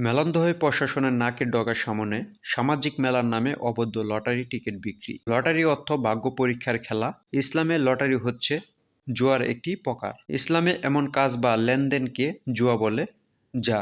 মেলন্দহে প্রশাসনের নাকের ডগার সামনে সামাজিক মেলার নামে অবৈধ লটারি টিকিট বিক্রি। লটারি অর্থ ভাগ্য পরীক্ষার খেলা। ইসলামে লটারি হচ্ছে জুয়ার একটি প্রকার। ইসলামে এমন কাজ বা লেনদেনকে জুয়া বলে, যা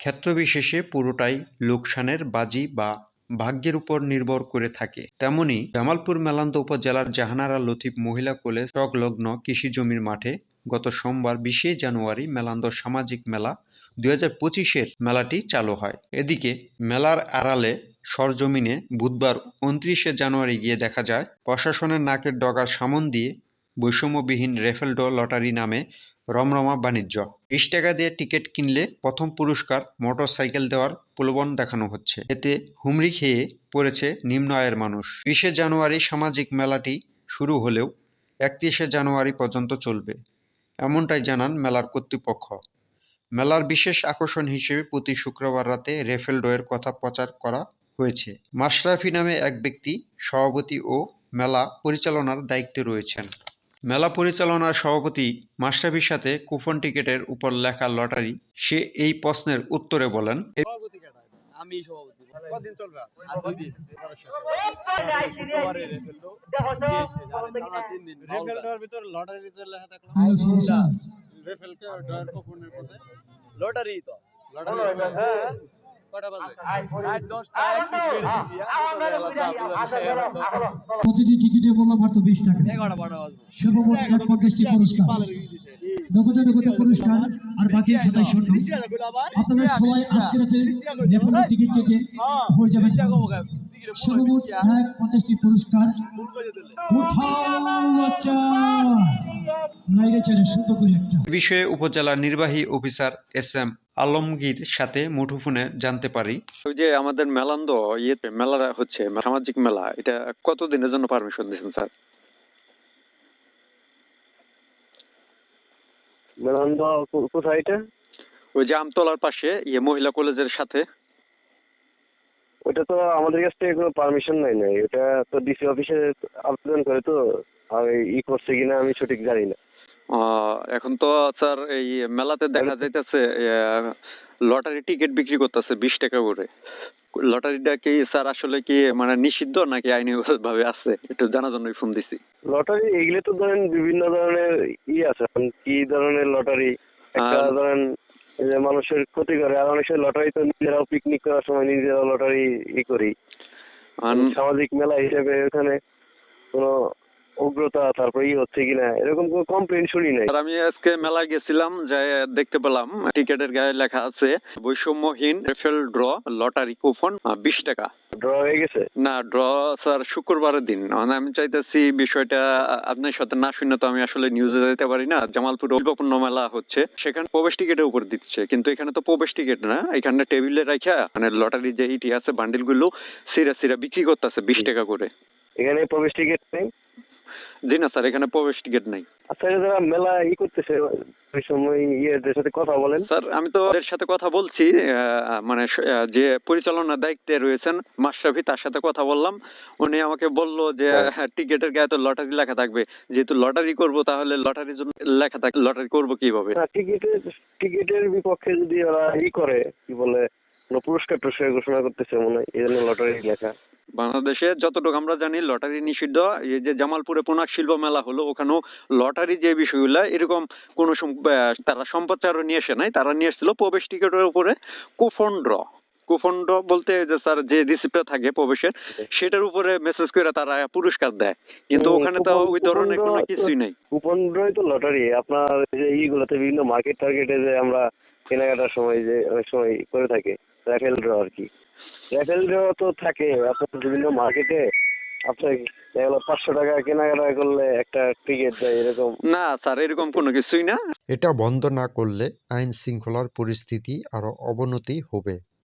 ক্ষেত্রবিশেষে পুরোটাই লোকসানের বাজি বা ভাগ্যের উপর নির্ভর করে থাকে। তেমনি জামালপুর মেলান্দ উপজেলার জাহানারা লতিফ মহিলা কলেজ সংলগ্ন কৃষি জমির মাঠে গত সোমবার বিশে জানুয়ারি মেলান্দ সামাজিক মেলা দুই হাজার পঁচিশের মেলাটি চালু হয়। এদিকে মেলার আড়ালে সরজমিনে বুধবার উনত্রিশে জানুয়ারি গিয়ে দেখা যায়, প্রশাসনের নাকের ডগার সামন দিয়ে বৈষম্যবিহীন রেফেল ড্র লটারি নামে রমরমা বাণিজ্য। বিশ টাকা দিয়ে টিকিট কিনলে প্রথম পুরস্কার মোটর সাইকেল দেওয়ার প্রলোভন দেখানো হচ্ছে। এতে হুমড়ি খেয়ে পড়েছে নিম্ন আয়ের মানুষ। বিশে জানুয়ারি সামাজিক মেলাটি শুরু হলেও একত্রিশে জানুয়ারি পর্যন্ত চলবে, এমনটাই জানান মেলার কর্তৃপক্ষ। মেলার বিশেষ আকর্ষণ হিসেবে প্রতি শুক্রবার রাতে রেফেল ড্রয়ের কথা প্রচার করা হয়েছে। মাশরাফি নামে এক ব্যক্তি সভাপতি ও মেলা পরিচালনার দায়িত্বে রয়েছেন। মেলা পরিচালনার সভাপতি মাশরাফির সাথে কুপন টিকেটের উপর লেখা লটারি সে এই প্রশ্নের উত্তরে বলেন আমি সভাপতি। কদিন চলবে? আর দুই দিন। রেফেল ডোর ভিতর লটারি ভিতর লেখা থাকল। লটারি তো। লটারি হ্যাঁ মিনিট দিছি প্রতিটি টিকিটে মূল্য মাত্র বিশ টাকা। এগারোটা বারোটা বাজবে। সর্বমোট এক পঞ্চাশটি পুরস্কার। নগদে নগদে পুরস্কার আর বাকি খাতায় শূন্য। আপনারা সবাই আজকে রাতে টিকিট কেটে হয়ে। যাবে এক পঞ্চাশটি পুরস্কার উঠাও বাচ্চা নাইরে চারে সুন্দর করে একটা। এ বিষয়ে উপজেলা নির্বাহী অফিসার এস এম আলমগীর সাথে মুঠোফোনে জানতে পারি। ওই যে আমাদের মেলান্দ ইয়েতে মেলা হচ্ছে সামাজিক মেলা এটা কতদিনের জন্য পারমিশন দিয়েছেন স্যার? মেলান্দ কোথায় এটা? ওই যে আমতলার পাশে ইয়ে মহিলা কলেজের সাথে। ওটা তো আমাদের কাছ থেকে কোনো পারমিশন নাই নাই। ওটা তো ডিসি অফিসে আবেদন করে তো আর ই করছে কিনা আমি সঠিক জানি না। এখন তো স্যার এই মেলাতে দেখা যাইতেছে লটারি টিকিট বিক্রি করতেছে বিশ টাকা করে। লটারিটা কি স্যার আসলে কি মানে নিষিদ্ধ নাকি আইনি ভাবে আছে? একটু জানার জন্যই ফোন দিছি। লটারি এগুলো তো ধরেন বিভিন্ন ধরনের ই আছে। কি ধরনের লটারি? একটা ধরেন যে মানুষের ক্ষতি করে আর অনেক সময় লটারি তো নিজেরাও পিকনিক করার সময় নিজেরাও লটারি ই করি। সামাজিক মেলা হিসেবে ওখানে কোনো উগ্রতা তারপরে ই হচ্ছে কিনা এরকম কোনো কমপ্লেন শুনি নাই। আর আমি আজকে মেলায় গেছিলাম যে দেখতে পেলাম টিকেটের গায়ে লেখা আছে বৈষম্যহীন রেফেল ড্র লটারি কুপন বিশ টাকা। ড্র হয়ে গেছে? না ড্র স্যার শুক্রবারের দিন। মানে আমি চাইতেছি বিষয়টা আপনার সাথে না শুনে তো আমি আসলে নিউজে যেতে পারি না। জামালপুর শিল্পপূর্ণ মেলা হচ্ছে সেখানে প্রবেশ টিকেটের উপর দিচ্ছে। কিন্তু এখানে তো প্রবেশ টিকিট না এখানে টেবিলে রাখা মানে লটারি যে ইটি আছে বান্ডিলগুলো সিরা সিরা বিক্রি করতেছে বিশ টাকা করে। এখানে প্রবেশ টিকিট নেই? জি না স্যার এখানে প্রবেশ টিকিট নেই। আচ্ছা যারা মেলা ই করতেছে ওই সময় ইয়েদের সাথে কথা বলেন। স্যার আমি তো ওদের সাথে কথা বলছি মানে যে পরিচালনার দায়িত্বে রয়েছেন মাশরাফি তার সাথে কথা বললাম। উনি আমাকে বলল যে হ্যাঁ। টিকেটের গায়ে তো লটারি লেখা থাকবে। যেহেতু লটারি করব তাহলে লটারির জন্য লেখা থাকবে লটারি করব কীভাবে? টিকিটের টিকিটের বিপক্ষে যদি ওরা ই করে কি বলে কোনো পুরস্কার টুরস্কার ঘোষণা করতেছে মনে হয় এই জন্য লটারি লেখা। বাংলাদেশে যতটুকু আমরা জানি লটারি নিষিদ্ধ। এই যে জামালপুরে পুনাক শিল্প মেলা হলো ওখানেও লটারি যে বিষয়গুলো এরকম কোন তারা সম্প্রচারও নিয়ে আসে নাই তারা নিয়ে এসেছিল প্রবেশ টিকেটের উপরে কুফন ড্র বলতে যে স্যার যে রিসিপ্টটা থাকে প্রবেশের সেটার উপরে মেসেজ করে তারা পুরস্কার দেয়। কিন্তু ওখানে তো ওই ধরনের কোনো কিছুই নেই। কুপন ড্রই তো লটারি। আপনার এই যে বিভিন্ন মার্কেট টার্গেটে যে আমরা কেনাকাটার সময় যে অনেক সময় করে থাকে র্যাফেল ড্র আর কি। র্যাফেল ড্র তো থাকে আপনার বিভিন্ন মার্কেটে আপনার এগুলো পাঁচশো টাকা কেনাকাটা করলে একটা টিকিট দেয় এরকম। না স্যার এরকম কোনো কিছুই না। এটা বন্ধ না করলে আইন শৃঙ্খলার পরিস্থিতি আরও অবনতি হবে।